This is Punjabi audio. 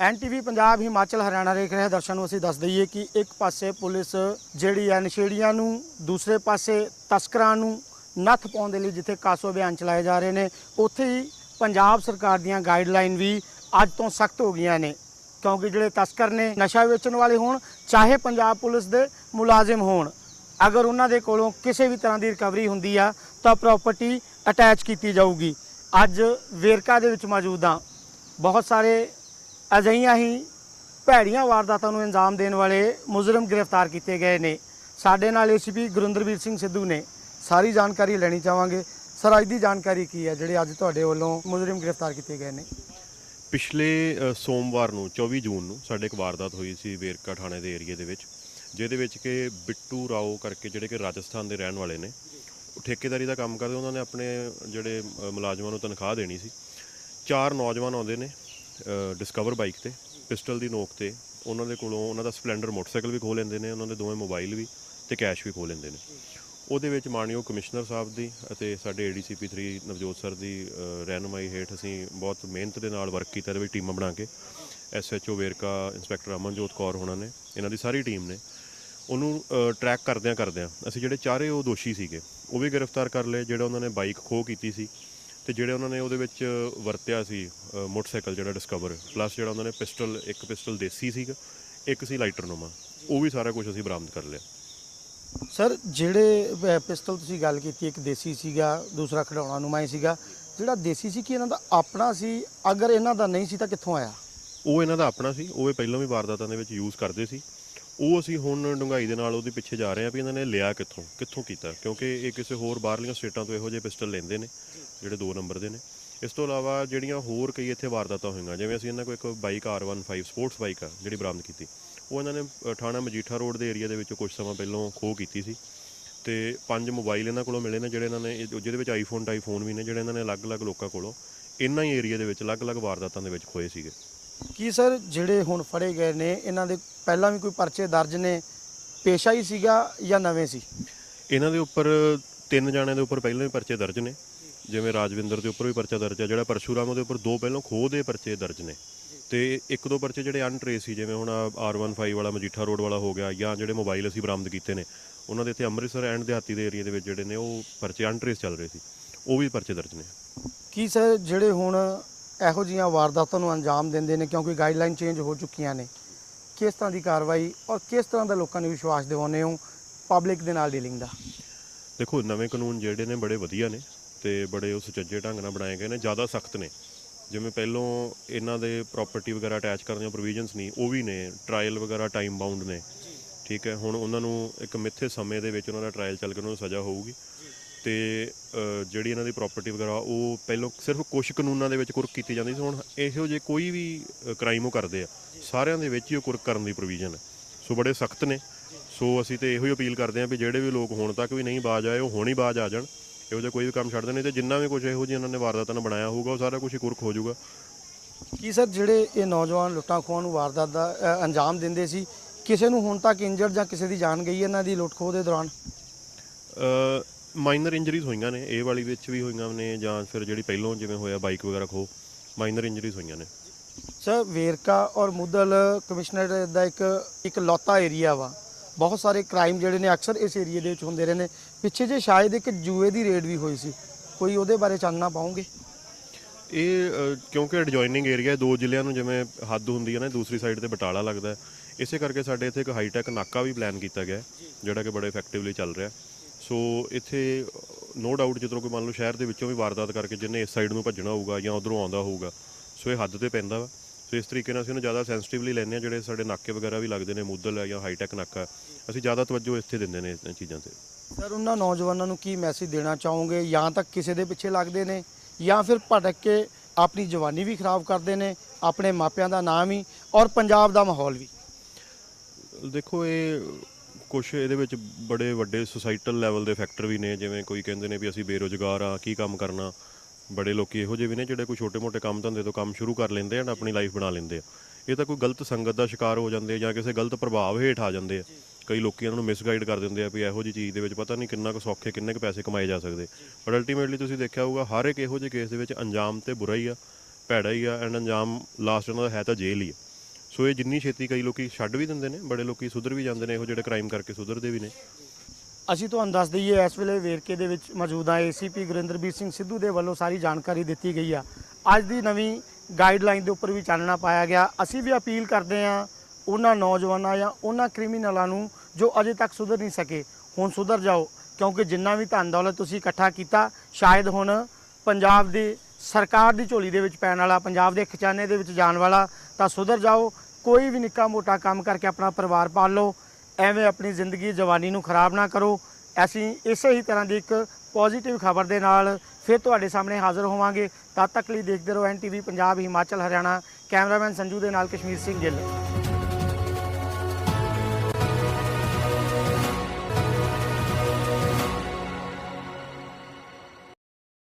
ਐਨਟੀਵੀ ਪੰਜਾਬ ਹਿਮਾਚਲ ਹਰਿਆਣਾ ਦੇਖ ਰਹੇ ਦਰਸ਼ਕਾਂ ਨੂੰ ਅਸੀਂ ਦੱਸ ਦਈਏ ਕਿ ਇੱਕ ਪਾਸੇ ਪੁਲਿਸ ਜਿਹੜੀ ਹੈ ਨਸ਼ੇੜੀਆਂ ਨੂੰ, ਦੂਸਰੇ ਪਾਸੇ ਤਸਕਰਾਂ ਨੂੰ ਨੱਥ ਪਾਉਣ ਦੇ ਲਈ ਜਿੱਥੇ ਕਾਸੋ ਅਭਿਆਨ ਚਲਾਏ ਜਾ ਰਹੇ ਨੇ, ਉੱਥੇ ਹੀ ਪੰਜਾਬ ਸਰਕਾਰ ਦੀਆਂ ਗਾਈਡਲਾਈਨ ਵੀ ਅੱਜ ਤੋਂ ਸਖਤ ਹੋ ਗਈਆਂ ਨੇ। ਕਿਉਂਕਿ ਜਿਹੜੇ ਤਸਕਰ ਨੇ, ਨਸ਼ਾ ਵੇਚਣ ਵਾਲੇ ਹੋਣ, ਚਾਹੇ ਪੰਜਾਬ ਪੁਲਿਸ ਦੇ ਮੁਲਾਜ਼ਮ ਹੋਣ, ਅਗਰ ਉਹਨਾਂ ਦੇ ਕੋਲੋਂ ਕਿਸੇ ਵੀ ਤਰ੍ਹਾਂ ਦੀ ਰਿਕਵਰੀ ਹੁੰਦੀ ਆ, ਤਾਂ ਪ੍ਰਾਪਰਟੀ ਅਟੈਚ ਕੀਤੀ ਜਾਊਗੀ। ਅੱਜ ਵੇਰਕਾ ਦੇ ਵਿੱਚ ਮੌਜੂਦ ਹਾਂ ਬਹੁਤ ਸਾਰੇ ਅਜਿਹੀਆਂ ਹੀ ਭੈੜੀਆਂ ਵਾਰਦਾਤਾਂ ਨੂੰ ਅੰਜਾਮ ਦੇਣ ਵਾਲੇ ਮੁਜਰਮ ਗ੍ਰਿਫਤਾਰ ਕੀਤੇ ਗਏ ਨੇ। ਸਾਡੇ ਨਾਲ ਏਸੀਪੀ ਗੁਰਿੰਦਰਵੀਰ ਸਿੰਘ ਸਿੱਧੂ ਨੇ ਸਾਰੀ ਜਾਣਕਾਰੀ ਲੈਣੀ ਚਾਹਾਂਗੇ। ਸਰ, ਅੱਜ ਦੀ ਜਾਣਕਾਰੀ ਕੀ ਹੈ ਜਿਹੜੇ ਅੱਜ ਤੁਹਾਡੇ ਵੱਲੋਂ ਮੁਜਰਮ ਗ੍ਰਿਫਤਾਰ ਕੀਤੇ ਗਏ ਨੇ? ਪਿਛਲੇ ਸੋਮਵਾਰ ਨੂੰ 24 ਜੂਨ ਨੂੰ ਸਾਡੇ ਇੱਕ ਵਾਰਦਾਤ ਹੋਈ ਸੀ ਵੇਰਕਾ ਥਾਣੇ ਦੇ ਏਰੀਏ ਦੇ ਵਿੱਚ, ਜਿਹਦੇ ਵਿੱਚ ਕਿ ਬਿੱਟੂ ਰਾਓ ਕਰਕੇ ਜਿਹੜੇ ਕਿ ਰਾਜਸਥਾਨ ਦੇ ਰਹਿਣ ਵਾਲੇ ਨੇ, ਉਹ ਠੇਕੇਦਾਰੀ ਦਾ ਕੰਮ ਕਰਦੇ, ਉਹਨਾਂ ਨੇ ਆਪਣੇ ਜਿਹੜੇ ਮੁਲਾਜ਼ਮਾਂ ਨੂੰ ਤਨਖਾਹ ਦੇਣੀ ਸੀ। ਚਾਰ ਨੌਜਵਾਨ ਆਉਂਦੇ ਨੇ ਡਿਸਕਵਰ ਬਾਈਕ ਤੇ ਪਿਸਟਲ ਦੀ ਨੋਕ ਤੇ ਉਹਨਾਂ ਦੇ ਕੋਲੋਂ ਉਹਨਾਂ ਦਾ ਸਪਲੈਂਡਰ ਮੋਟਰਸਾਈਕਲ ਵੀ ਖੋਹ ਲੈਂਦੇ ਨੇ ਉਹਨਾਂ ਦੇ ਦੋਵੇਂ ਮੋਬਾਈਲ ਵੀ ਤੇ ਕੈਸ਼ ਵੀ ਖੋਹ ਲੈਂਦੇ ਨੇ। ਉਹਦੇ ਵਿੱਚ ਮਾਨਯੋਗ ਕਮਿਸ਼ਨਰ ਸਾਹਿਬ ਦੀ ਅਤੇ ਸਾਡੇ ਏਡੀਸੀਪੀ 3 ਨਵਜੋਤ ਸਰ ਦੀ ਅ, ਰਹਿਨੁਮਾਈ ਹੇਠ ਅਸੀਂ ਬਹੁਤ ਮਿਹਨਤ ਦੇ ਨਾਲ ਵਰਕ ਕੀਤਾ ਇਹਦੇ ਵੀ ਟੀਮਾਂ ਬਣਾ ਕੇ। ਐਸਐਚਓ ਵੇਰਕਾ ਇੰਸਪੈਕਟਰ ਅਮਨਜੋਤ ਕੌਰ ਹੋਣਾ ਨੇ ਇਹਨਾਂ ਦੀ ਸਾਰੀ ਟੀਮ ਨੇ। ਉਹਨੂੰ ਟਰੈਕ ਕਰਦਿਆਂ ਕਰਦਿਆਂ ਅਸੀਂ ਜਿਹੜੇ ਚਾਰੇ ਉਹ ਦੋਸ਼ੀ ਸੀਗੇ ਉਹ ਵੀ ਗ੍ਰਿਫਤਾਰ ਕਰ ਲਏ ਜਿਹੜਾ ਉਹਨਾਂ ਨੇ ਬਾਈਕ ਖੋਹ ਕੀਤੀ ਸੀ। ਤੇ ਜਿਹੜੇ ਉਹਨਾਂ ਨੇ ਉਹਦੇ ਵਿੱਚ ਵਰਤਿਆ ਸੀ ਮੋਟਰਸਾਈਕਲ ਜਿਹੜਾ ਡਿਸਕਵਰ ਪਲੱਸ ਜਿਹੜਾ ਉਹਨਾਂ ਨੇ ਪਿਸਟਲ ਇੱਕ ਪਿਸਟਲ ਦੇਸੀ ਸੀਗਾ ਇੱਕ ਸੀ ਲਾਈਟਰ ਨੋਮਾ ਉਹ ਵੀ ਸਾਰਾ ਕੁਝ ਅਸੀਂ ਬਰਾਮਦ ਕਰ ਲਿਆ। ਸਰ ਜਿਹੜੇ ਅਹ, ਪਿਸਤਲ ਤੁਸੀਂ ਗੱਲ ਕੀਤੀ ਇੱਕ ਦੇਸੀ ਸੀਗਾ ਦੂਸਰਾ ਖਿਡੌਣਾ ਨੁਮਾਈ ਸੀਗਾ ਜਿਹੜਾ ਦੇਸੀ ਸੀ ਕਿ ਇਹਨਾਂ ਦਾ ਆਪਣਾ ਸੀ? ਅਗਰ ਇਹਨਾਂ ਦਾ ਨਹੀਂ ਸੀ ਤਾਂ ਕਿੱਥੋਂ ਆਇਆ? ਉਹ ਇਹਨਾਂ ਦਾ ਆਪਣਾ ਸੀ ਉਹ ਇਹ ਪਹਿਲਾਂ ਵੀ ਵਾਰਦਾਤਾਂ ਦੇ ਵਿੱਚ ਯੂਜ਼ ਕਰਦੇ ਸੀ। ਉਹ ਅਸੀਂ ਹੁਣ ਡੁੰਗਾਈ ਦੇ ਨਾਲ ਉਹਦੇ ਪਿੱਛੇ ਜਾ ਰਹੇ ਹਾਂ ਵੀ ਇਹਨਾਂ ਨੇ ਲਿਆ ਕਿੱਥੋਂ ਕਿੱਥੋਂ ਕੀਤਾ, ਕਿਉਂਕਿ ਇਹ ਕਿਸੇ ਹੋਰ ਬਾਹਰਲੀਆਂ ਸਟੇਟਾਂ ਤੋਂ ਇਹੋ ਜਿਹੇ ਪਿਸਟਲ ਲੈਂਦੇ ਨੇ, ਜਿਹੜੇ 2 ਨੰਬਰ ਦੇ ਨੇ। ਇਸ ਤੋਂ ਇਲਾਵਾ ਜਿਹੜੀਆਂ ਹੋਰ ਕਈ ਇੱਥੇ ਵਾਰਦਾਤਾਂ ਹੋਈਆਂ, ਜਿਵੇਂ ਅਸੀਂ ਇਹਨਾਂ ਕੋਲ ਇੱਕ ਬਾਈਕ R15 ਸਪੋਰਟਸ ਬਾਈਕ ਆ, ਜਿਹੜੀ ਬਰਾਮਦ ਕੀਤੀ, ਉਹ ਇਹਨਾਂ ਨੇ ਥਾਣਾ ਮਜੀਠਾ ਰੋਡ ਦੇ ਏਰੀਆ ਦੇ ਵਿੱਚੋਂ ਕੁਝ ਸਮਾਂ ਪਹਿਲਾਂ ਖੋਹ ਕੀਤੀ ਸੀ। ਤੇ ਪੰਜ ਮੋਬਾਈਲ ਇਹਨਾਂ ਕੋਲੋਂ ਮਿਲੇ ਨੇ, ਜਿਹੜੇ ਇਹਨਾਂ ਨੇ ਜਿਹਦੇ ਵਿੱਚ ਆਈਫੋਨ ਟਾਈਫੋਨ ਵੀ ਨੇ, ਜਿਹੜੇ ਇਹਨਾਂ ਨੇ ਅਲੱਗ-ਅਲੱਗ ਲੋਕਾਂ ਕੋਲੋਂ ਇਹਨਾਂ ਹੀ ਏਰੀਆ ਦੇ ਵਿੱਚ ਅਲੱਗ-ਅਲੱਗ ਵਾਰਦਾਤਾਂ ਦੇ ਵਿੱਚ ਖੋਏ ਸੀਗੇ। ਕੀ ਸਰ ਜਿਹੜੇ ਹੁਣ ਫੜੇ ਗਏ ਨੇ ਇਹਨਾਂ ਦੇ ਪਹਿਲਾਂ ਵੀ ਕੋਈ ਪਰਚੇ ਦਰਜ ਨੇ? ਪੇਸ਼ਾ ਹੀ ਸੀਗਾ ਜਾਂ ਨਵੇਂ ਸੀ? ਇਹਨਾਂ ਦੇ ਉੱਪਰ ਤਿੰਨ ਜਾਣਿਆਂ ਦੇ ਉੱਪਰ ਪਹਿਲਾਂ ਹੀ ਪਰਚੇ ਦਰਜ ਨੇ। ਜਿਵੇਂ ਰਾਜਵਿੰਦਰ ਦੇ ਉੱਪਰ ਵੀ ਪਰਚਾ ਦਰਜ ਹੈ ਜਿਹੜਾ ਪਰਸ਼ੂਰਾਮ ਉਹਦੇ ਉੱਪਰ ਦੋ ਪਹਿਲਾਂ ਖੋਹ ਦੇ ਪਰਚੇ ਦਰਜ ਨੇ। ਤੇ ਇੱਕ ਦੋ ਪਰਚੇ ਜਿਹੜੇ ਅਨਟ੍ਰੇਸ ਸੀ ਜਿਵੇਂ ਹੁਣ R15 ਵਾਲਾ ਮਜੀਠਾ ਰੋਡ ਵਾਲਾ ਹੋ ਗਿਆ ਜਾਂ ਜਿਹੜੇ ਮੋਬਾਈਲ ਅਸੀਂ ਬਰਾਮਦ ਕੀਤੇ ਨੇ ਉਹਨਾਂ ਦੇ ਇੱਥੇ ਅੰਮ੍ਰਿਤਸਰ ਐਂਡ ਦਿਹਾਤੀ ਦੇ ਏਰੀਆ ਦੇ ਵਿੱਚ ਜਿਹੜੇ ਨੇ ਉਹ ਪਰਚੇ ਅਨਟ੍ਰੇਸ ਚੱਲ ਰਹੇ ਸੀ। ਉਹ ਵੀ ਪਰਚੇ ਦਰਜ ਨੇ। ਕੀ ਸਰ ਜਿਹੜੇ ਹੁਣ ਇਹੋ ਜੀਆਂ ਵਾਰਦਾਤਾਂ ਨੂੰ ਅੰਜਾਮ ਦਿੰਦੇ ਨੇ ਕਿਉਂਕਿ ਗਾਈਡਲਾਈਨ ਚੇਂਜ ਹੋ ਚੁੱਕੀਆਂ ਨੇ। ਕਿਸ ਤਰ੍ਹਾਂ ਦੀ ਕਾਰਵਾਈ ਔਰ ਕਿਸ ਤਰ੍ਹਾਂ ਦਾ ਲੋਕਾਂ ਨੂੰ ਵਿਸ਼ਵਾਸ ਦਿਵਾਉਂਦੇ ਹੋ? ਪਬਲਿਕ ਦੇ ਨਾਲ ਡੀਲਿੰਗ ਦਾ। ਦੇਖੋ, ਨਵੇਂ ਕਾਨੂੰਨ ਜਿਹੜੇ ਨੇ ਬੜੇ ਵਧੀਆ ਨੇ ਤੇ ਬੜੇ ਉਹ ਸੁਚੱਜੇ ਢੰਗ ਨਾਲ ਬਣਾਏ ਗਏ ਨੇ, ਜ਼ਿਆਦਾ ਸਖਤ ਨੇ। ਜਿਵੇਂ ਪਹਿਲੋਂ ਇਹਨਾਂ ਦੇ ਪ੍ਰਾਪਰਟੀ ਵਗੈਰਾ ਅਟੈਚ ਕਰਨ ਦੀਆਂ ਪ੍ਰੋਵੀਜ਼ਨਸ ਨਹੀਂ, ਉਹ ਵੀ ਨੇ ਟ੍ਰਾਇਲ ਵਗੈਰਾ ਟਾਈਮ ਬਾਉਂਡ ਨੇ। ਠੀਕ ਹੈ, ਹੁਣ ਉਹਨਾਂ ਨੂੰ ਇੱਕ ਮਿੱਥੇ ਸਮੇਂ ਦੇ ਵਿੱਚ ਉਹਨਾਂ ਦਾ ਟ੍ਰਾਇਲ ਚੱਲ ਕੇ ਉਹਨਾਂ ਨੂੰ ਸਜ਼ਾ ਹੋਊਗੀ। ਤੇ ਜਿਹੜੀ ਇਹਨਾਂ ਦੀ ਪ੍ਰਾਪਰਟੀ ਵਗੈਰਾ ਉਹ ਪਹਿਲੋਂ ਸਿਰਫ ਕੁਝ ਕਾਨੂੰਨਾਂ ਦੇ ਵਿੱਚ ਕੁਰਕ ਕੀਤੀ ਜਾਂਦੀ ਸੀ ਹੁਣ ਇਹੋ ਜਿਹੇ ਕੋਈ ਵੀ ਕ੍ਰਾਈਮ ਉਹ ਕਰਦੇ ਆ। ਸਾਰਿਆਂ ਦੇ ਵਿੱਚ ਹੀ ਉਹ ਕੁਰਕ ਕਰਨ ਦੀ ਪ੍ਰੋਵੀਜ਼ਨ ਹੈ। ਸੋ ਬੜੇ ਸਖਤ ਨੇ। ਸੋ ਅਸੀਂ ਤੇ ਇਹੋ ਹੀ ਅਪੀਲ ਕਰਦੇ ਹਾਂ ਵੀ ਜਿਹੜੇ ਵੀ ਲੋਕ ਹੁਣ ਤੱਕ ਵੀ ਨਹੀਂ ਬਾਜ ਆਏ ਉਹ ਹੁਣ ਹੀ ਬਾਜ ਆ ਜਾਣ। ਇਹੋ ਜਿਹਾ ਕੋਈ ਵੀ ਕੰਮ ਛੱਡ ਦੇਣ ਨਹੀਂ ਤੇ ਜਿੰਨਾ ਵੀ ਕੁਝ ਇਹੋ ਜਿਹੀ ਇਹਨਾਂ ਨੇ ਵਾਰਦਾਤਾਂ ਨਾਲ ਬਣਾਇਆ ਹੋਊਗਾ ਉਹ ਸਾਰਾ ਕੁਝ ਹੀ ਕੁਰਕ ਹੋ ਜਾਊਗਾ। ਕੀ ਸਰ ਜਿਹੜੇ ਇਹ ਨੌਜਵਾਨ ਲੁੱਟਾਂ ਖੋਹਾਂ ਨੂੰ ਵਾਰਦਾਤ ਦਾ ਅੰਜਾਮ ਦਿੰਦੇ ਸੀ ਕਿਸੇ ਨੂੰ ਹੁਣ ਤੱਕ ਇੰਜਰਡ ਜਾਂ ਕਿਸੇ ਦੀ ਜਾਨ ਗਈ ਇਹਨਾਂ ਦੀ ਲੁੱਟ ਖੋਹ ਦੇ ਦੌਰਾਨ? ਮਾਈਨਰ ਇੰਜਰੀਜ਼ ਹੋਈਆਂ ਨੇ ਇਹ ਵਾਲੀ ਵਿੱਚ ਵੀ ਹੋਈਆਂ ਨੇ ਜਾਂ ਫਿਰ ਜਿਹੜੀ ਪਹਿਲੋਂ ਜਿਵੇਂ ਹੋਇਆ ਬਾਈਕ ਵਗੈਰਾ ਖੋ ਮਾਈਨਰ ਇੰਜਰੀਜ਼ ਹੋਈਆਂ ਨੇ। ਸਰ ਵੇਰਕਾ ਔਰ ਮੁੱਦਲ ਕਮਿਸ਼ਨਰ ਦਾ ਇੱਕ ਇੱਕ ਲੌਤਾ ਏਰੀਆ ਵਾ। ਬਹੁਤ ਸਾਰੇ ਕ੍ਰਾਈਮ ਜਿਹੜੇ ਨੇ ਅਕਸਰ ਇਸ ਏਰੀਆ ਦੇ ਵਿੱਚ ਹੁੰਦੇ ਰਹੇ ਨੇ। ਪਿੱਛੇ ਜੇ ਸ਼ਾਇਦ ਇੱਕ ਜੂਏ ਦੀ ਰੇਡ ਵੀ ਹੋਈ ਸੀ। ਕੋਈ ਉਹਦੇ ਬਾਰੇ ਚਾਨਣਾ ਪਾਉਂਗੇ ਇਹ ਕਿਉਂਕਿ ਐਡਜੋਇਨਿੰਗ ਏਰੀਆ ਦੋ ਜ਼ਿਲ੍ਹਿਆਂ ਨੂੰ ਜਿਵੇਂ ਹੱਦ ਹੁੰਦੀ ਹੈ ਨਾ ਦੂਸਰੀ ਸਾਈਡ ਤੇ ਬਟਾਲਾ ਲੱਗਦਾ ਹੈ। ਇਸੇ ਕਰਕੇ ਸਾਡੇ ਇੱਥੇ ਇੱਕ ਹਾਈਟੈਕ ਨਾਕਾ ਵੀ ਪਲਾਨ ਕੀਤਾ ਗਿਆ ਜਿਹੜਾ ਕਿ ਬੜੇ ਇਫੈਕਟਿਵਲੀ ਚੱਲ ਰਿਹਾ ਸੋ ਇੱਥੇ ਨੋ ਡਾਊਟ ਜਦੋਂ ਕੋਈ ਮੰਨ ਲਓ ਸ਼ਹਿਰ ਦੇ ਵਿੱਚੋਂ ਵੀ ਵਾਰਦਾਤ ਕਰਕੇ ਜਿਹਨੇ ਇਸ ਸਾਈਡ ਨੂੰ ਭੱਜਣਾ ਹੋਊਗਾ ਜਾਂ ਉਧਰੋਂ ਆਉਂਦਾ ਹੋਊਗਾ ਸੋ ਇਹ ਹੱਦ ਤੇ ਪੈਂਦਾ ਵਾ। ਸੋ ਇਸ ਤਰੀਕੇ ਨਾਲ ਅਸੀਂ ਉਹਨੂੰ ਜ਼ਿਆਦਾ ਸੈਂਸਿਟਿਵਲੀ ਲੈਂਦੇ ਹਾਂ ਜਿਹੜੇ ਸਾਡੇ ਨਾਕੇ ਵਗੈਰਾ ਵੀ ਲੱਗਦੇ ਨੇ ਮੁੱਦਲ ਹੈ ਜਾਂ ਹਾਈਟੈਕ ਨਾਕਾ ਅਸੀਂ ਜ਼ਿਆਦਾ ਤਵੱਜੋ ਇੱਥੇ ਦਿੰਦੇ ਨੇ ਇਹਨਾਂ ਚੀਜ਼ਾਂ ਤੇ। ਸਰ ਉਹਨਾਂ ਨੌਜਵਾਨਾਂ ਨੂੰ ਕੀ ਮੈਸੇਜ ਦੇਣਾ ਚਾਹੋਗੇ? ਜਾਂ ਤਾਂ ਕਿਸੇ ਦੇ ਪਿੱਛੇ ਲੱਗਦੇ ਨੇ ਜਾਂ ਫਿਰ ਭਟਕ ਕੇ ਆਪਣੀ ਜਵਾਨੀ ਵੀ ਖਰਾਬ ਕਰਦੇ ਨੇ ਆਪਣੇ ਮਾਪਿਆਂ ਦਾ ਨਾਮ ਵੀ ਔਰ ਪੰਜਾਬ ਦਾ ਮਾਹੌਲ ਵੀ? ਦੇਖੋ ਇਹ ਕੁਝ ਇਹਦੇ ਵਿੱਚ ਬੜੇ ਵੱਡੇ ਸੁਸਾਈਟਲ ਲੈਵਲ ਦੇ ਫੈਕਟਰ ਵੀ ਨੇ, ਜਿਵੇਂ ਕੋਈ ਕਹਿੰਦੇ ਨੇ ਵੀ ਅਸੀਂ ਬੇਰੋਜ਼ਗਾਰ ਆ, ਕੀ ਕੰਮ ਕਰਨਾ? ਬੜੇ ਲੋਕੀ ਇਹੋ ਜਿਹੇ ਵੀ ਨੇ ਜਿਹੜੇ ਕੋਈ ਛੋਟੇ-ਮੋਟੇ ਕੰਮ ਧੰਦੇ ਤੋਂ ਕੰਮ ਸ਼ੁਰੂ ਕਰ ਲੈਂਦੇ ਆ ਤੇ ਆਪਣੀ ਲਾਈਫ ਬਣਾ ਲੈਂਦੇ ਆ। ਇਹ ਤਾਂ ਕੋਈ ਗਲਤ ਸੰਗਤ ਦਾ ਸ਼ਿਕਾਰ ਹੋ ਜਾਂਦੇ ਆ ਜਾਂ ਕਿਸੇ ਗਲਤ ਪ੍ਰਭਾਵ ਹੇਠ ਆ ਜਾਂਦੇ ਆ। ਕਈ ਲੋਕੀ ਇਹਨਾਂ ਨੂੰ ਮਿਸਗਾਈਡ ਕਰ ਦਿੰਦੇ ਆ ਵੀ ਇਹੋ ਜਿਹੀ ਚੀਜ਼ ਦੇ ਵਿੱਚ ਪਤਾ ਨਹੀਂ ਕਿੰਨਾ ਕੁ ਸੌਖੇ, ਕਿੰਨੇ ਕੁ ਪੈਸੇ ਕਮਾਏ ਜਾ ਸਕਦੇ। ਪਰ ਅਲਟੀਮੇਟਲੀ ਤੁਸੀਂ ਦੇਖਿਆ ਹੋਊਗਾ, ਹਰ ਇੱਕ ਇਹੋ ਜਿਹੇ ਕੇਸ ਦੇ ਵਿੱਚ ਅੰਜਾਮ ਤੇ ਬੁਰਾ ਹੀ ਆ, ਭੈੜਾ ਹੀ ਆ ਐਂਡ ਅੰਜਾਮ ਲਾਸਟ ਉਹਨਾਂ ਦਾ ਹੈ ਤਾਂ ਜੇਲ੍ਹ ਹੀ ਆ। ਸੋ ਇਹ ਜਿੰਨੀ ਛੇਤੀ ਕਈ ਲੋਕੀ ਛੱਡ ਵੀ ਦਿੰਦੇ ਨੇ, ਬੜੇ ਲੋਕੀ ਸੁਧਰ ਵੀ ਜਾਂਦੇ ਨੇ, ਇਹੋ ਜਿਹੜੇ ਕ੍ਰਾਈਮ ਕਰਕੇ ਸੁਧਰਦੇ ਵੀ ਨੇ। ਅਸੀਂ ਤੁਹਾਨੂੰ ਦੱਸ ਦਈਏ, ਇਸ ਵੇਲੇ ਵੇਰਕੇ ਦੇ ਵਿੱਚ ਮੌਜੂਦ ਮੌਜੂਦਾ ਏਸੀਪੀ ਗੁਰਿੰਦਰਬੀਰ ਸਿੰਘ ਸਿੱਧੂ ਦੇ ਵੱਲੋਂ ਸਾਰੀ ਜਾਣਕਾਰੀ ਦਿੱਤੀ ਗਈ ਆ। ਅੱਜ ਦੀ ਨਵੀਂ ਗਾਈਡਲਾਈਨ ਦੇ ਉੱਪਰ ਵੀ ਚਾਨਣਾ ਪਾਇਆ ਗਿਆ। ਅਸੀਂ ਵੀ ਅਪੀਲ ਕਰਦੇ ਹਾਂ, ਉਹਨਾਂ ਨੌਜਵਾਨਾਂ ਜਾਂ ਉਹਨਾਂ ਕ੍ਰਿਮੀਨਲਾਂ ਨੂੰ ਜੋ ਅਜੇ ਤੱਕ ਸੁਧਰ ਨਹੀਂ ਸਕੇ, ਹੁਣ ਸੁਧਰ ਜਾਓ, ਕਿਉਂਕਿ ਜਿੰਨਾ ਵੀ ਧਨ ਦੌਲਤ ਤੁਸੀਂ ਇਕੱਠਾ ਕੀਤਾ, ਸ਼ਾਇਦ ਹੁਣ ਪੰਜਾਬ ਦੀ ਸਰਕਾਰ ਦੀ ਝੋਲੀ ਦੇ ਵਿੱਚ ਪੈਣ ਵਾਲਾ, ਪੰਜਾਬ ਦੇ ਖਜ਼ਾਨੇ ਦੇ ਵਿੱਚ ਜਾਣ ਵਾਲਾ, ਤਾਂ ਸੁਧਰ ਜਾਓ ਕੋਈ ਵੀ ਨਿੱਕਾ ਮੋਟਾ ਕੰਮ ਕਰਕੇ ਆਪਣਾ ਪਰਿਵਾਰ ਪਾਲ ਲਓ, ਐਵੇਂ ਆਪਣੀ ਜ਼ਿੰਦਗੀ ਜਵਾਨੀ ਨੂੰ ਖਰਾਬ ਨਾ ਕਰੋ। ਅਸੀਂ ਇਸੇ ਹੀ ਤਰ੍ਹਾਂ ਦੀ ਇੱਕ ਪੋਜ਼ਿਟਿਵ ਖਬਰ ਦੇ ਨਾਲ ਫਿਰ ਤੁਹਾਡੇ ਸਾਹਮਣੇ ਹਾਜ਼ਰ ਹੋਵਾਂਗੇ। ਤਦ ਤੱਕ ਲਈ ਦੇਖਦੇ ਰਹੋ ਐਨਟੀਵੀ ਪੰਜਾਬ, ਹਿਮਾਚਲ, ਹਰਿਆਣਾ, ਕੈਮਰਾਮੈਨ ਸੰਜੂ ਦੇ ਨਾਲ ਕਸ਼ਮੀਰ ਸਿੰਘ ਗਿੱਲ।